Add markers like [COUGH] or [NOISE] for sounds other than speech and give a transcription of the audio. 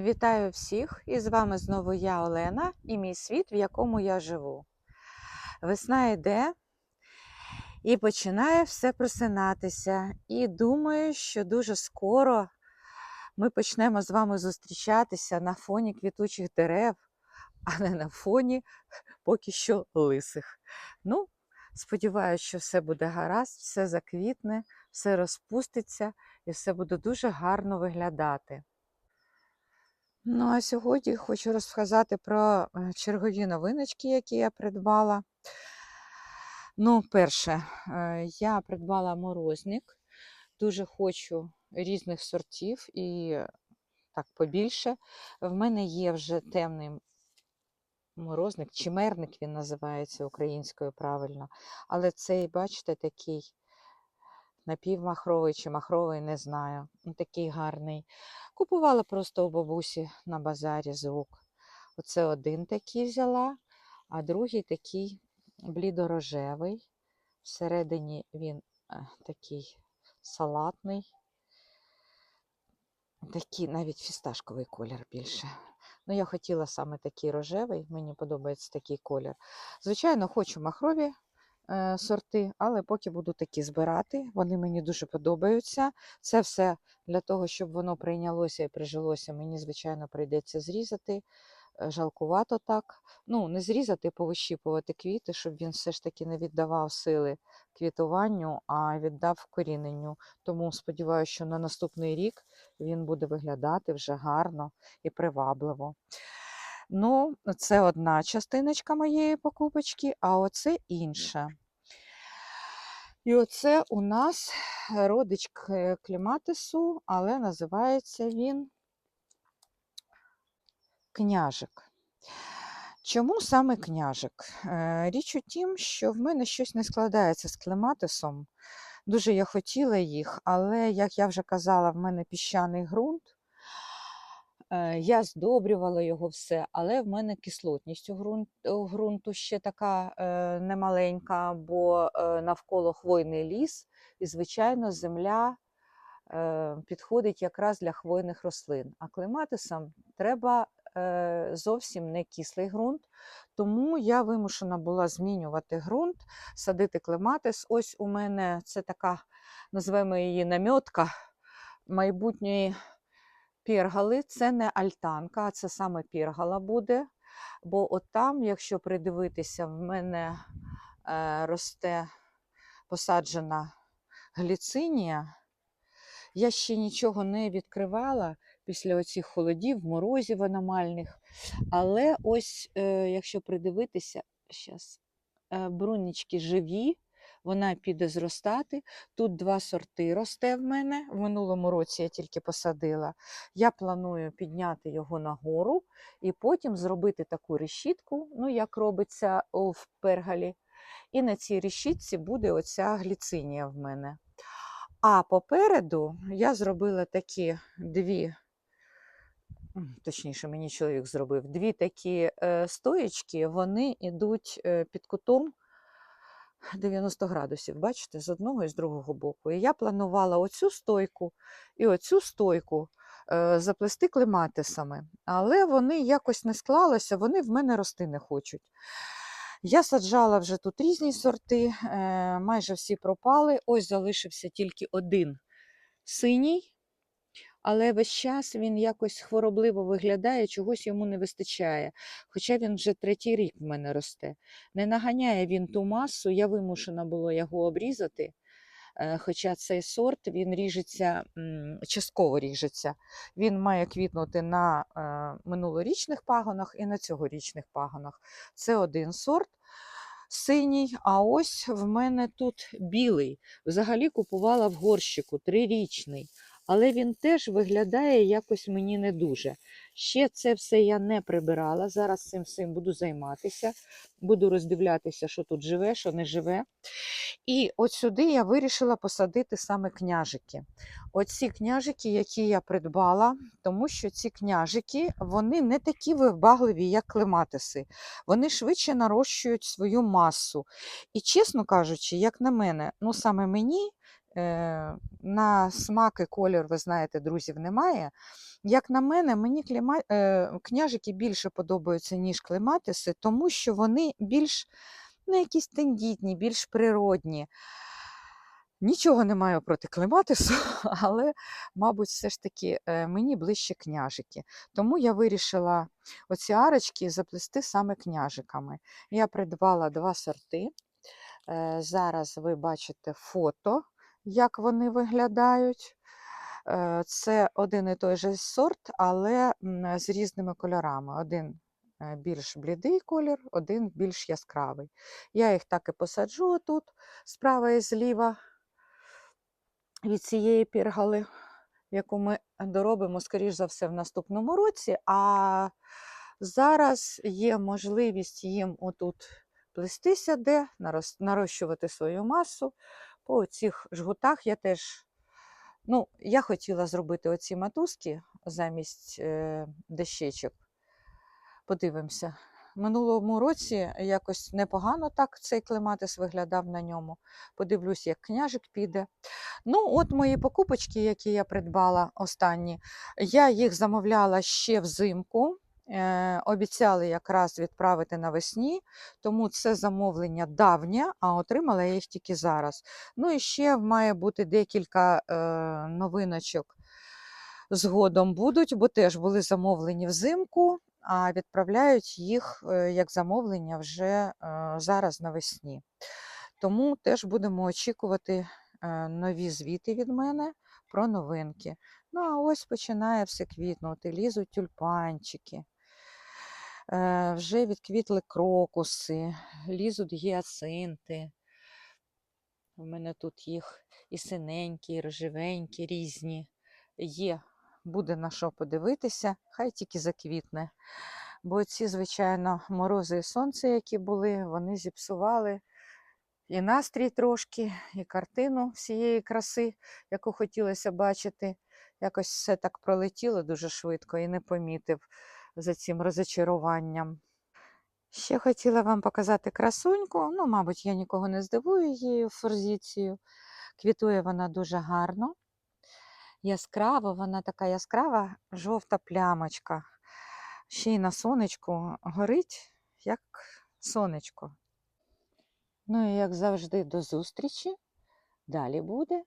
Вітаю всіх! І з вами знову я, Олена, і мій світ, в якому я живу. Весна йде і починає все просинатися. І думаю, що дуже скоро ми почнемо з вами зустрічатися на фоні квітучих дерев, а не на фоні поки що лисих. Ну, сподіваюся, що все буде гаразд, все заквітне, все розпуститься і все буде дуже гарно виглядати. Ну, а сьогодні хочу розказати про е, чергові новиночки, які я придбала. Ну, перше, е, я придбала морозник. Дуже хочу різних сортів і так побільше. В мене є вже темний морозник, чимерник він називається українською правильно. Але цей, бачите, такий напівмахровий чи махровий, не знаю. Ну, Такий гарний. Купувала просто у бабусі на базарі з рук. Оце один такий взяла, а другий такий блідорожевий. Всередині він е, такий салатний. Такий навіть фісташковий колір більше. Ну, я хотіла саме такий рожевий, мені подобається такий колір. Звичайно, хочу махрові сорти, але поки буду такі збирати, вони мені дуже подобаються. Це все для того, щоб воно прийнялося і прижилося, мені, звичайно, прийдеться зрізати. Е, Жалкувато так. Ну, не зрізати, повищіпувати квіти, щоб він все ж таки не віддавав сили квітуванню, а віддав коріненню. Тому сподіваюся, що на наступний рік він буде виглядати вже гарно і привабливо. Ну, це одна частиночка моєї покупочки, а оце інша. І оце у нас родич кліматису, але називається він княжик. Чому саме княжик? Е, Річ у тім, що в мене щось не складається з клематисом. Дуже я хотіла їх, але, як я вже казала, в мене піщаний ґрунт. Е, Я здобрювала його все, але в мене кислотність у ґрунту ще така е, немаленька, бо е, навколо хвойний ліс, і, звичайно, земля підходить якраз для хвойних рослин. А клематисам треба зовсім не кислий ґрунт, тому я вимушена була змінювати ґрунт, садити клематис. Ось у мене це така, називаємо її намьотка майбутньої піргали. Це не альтанка, а це саме піргала буде. Бо от там, якщо придивитися, в мене е, росте посаджена гліцинія. Я ще нічого не відкривала після оцих холодів, морозів аномальних. Але ось, е, якщо придивитися, щас, е, брунічки живі, вона піде зростати. Тут два сорти росте в мене. В минулому році я тільки посадила. Я планую підняти його нагору і потім зробити таку решітку, ну, як робиться в пергалі. І на цій решітці буде оця гліцинія в мене. А попереду я зробила такі дві, точніше, мені чоловік зробив, дві такі е, стоєчки, вони йдуть е, під кутом 90 градусів, бачите, з одного і з другого боку. І я планувала оцю стойку і оцю стойку е, заплести клематисами, але вони якось не склалися, вони в мене рости не хочуть. Я саджала вже тут різні сорти, е, майже всі пропали. Ось залишився тільки один синій, але весь час він якось хворобливо виглядає, чогось йому не вистачає. Хоча він вже третій рік в мене росте. Не наганяє він ту масу, я вимушена була його обрізати. е, Хоча цей сорт він ріжеться, частково ріжеться. Він має квітнути на е, минулорічних пагонах і на цьогорічних пагонах. Це один сорт синій, а ось в мене тут білий. Взагалі купувала в горщику трирічний, але він теж виглядає якось мені не дуже. Ще це все я не прибирала. Зараз цим всім буду займатися, буду роздивлятися, що тут живе, що не живе. І от сюди я вирішила посадити саме княжики. Оці княжики, які я придбала, тому що ці княжики вони не такі вибагливі, як клематиси. Вони швидше нарощують свою масу. І, чесно кажучи, як на мене, ну саме мені на смак і колір, ви знаєте, друзів немає. Як на мене, мені кліма... е, княжики більше подобаються, ніж клематиси, тому що вони більш ну, якісь тендітні, більш природні. Нічого не маю проти клематису, [LAUGHS] але, мабуть, все ж таки е, мені ближче княжики. Тому я вирішила оці арочки заплести саме княжиками. Я придбала два сорти. Е, Зараз ви бачите фото, як вони виглядають. Е, Це один і той же сорт, але з різними кольорами. Один е, більш блідий колір, один більш яскравий. Я їх так і посаджу тут справа і зліва від цієї піргали, яку ми доробимо, скоріш за все, в наступному році. А зараз є можливість їм отут плестися, де нарощувати свою масу. По цих жгутах я теж. Ну, я хотіла зробити оці матузки замість е, дощечок. Подивимося. Минулому році якось непогано так цей клематис виглядав на ньому. Подивлюсь, як княжик піде. Ну, от мої покупочки, які я придбала останні, я їх замовляла ще взимку. Е, обіцяли якраз відправити навесні, тому це замовлення давнє, а отримала я їх тільки зараз. Ну і ще має бути декілька е, новиночок згодом будуть, бо теж були замовлені взимку, а відправляють їх е, як замовлення вже зараз навесні. Тому теж будемо очікувати нові звіти від мене про новинки. Ну, а ось починає все квітнути, лізуть тюльпанчики. Е, Вже відквітли крокуси, лізуть гіацинти. У мене тут їх і синенькі, і рожевенькі, різні. Є, буде на що подивитися, хай тільки заквітне. Бо ці, звичайно, морози і сонце, які були, вони зіпсували і настрій трошки, і картину всієї краси, яку хотілося бачити. Якось все так пролетіло дуже швидко і не помітив за цим розочаруванням. Ще хотіла вам показати красуньку. Ну, мабуть, я нікого не здивую її форзіцією. Квітує вона дуже гарно. Яскраво, вона така яскрава жовта плямочка. Ще й на сонечку горить, як сонечко. Ну і як завжди, до зустрічі. Далі буде.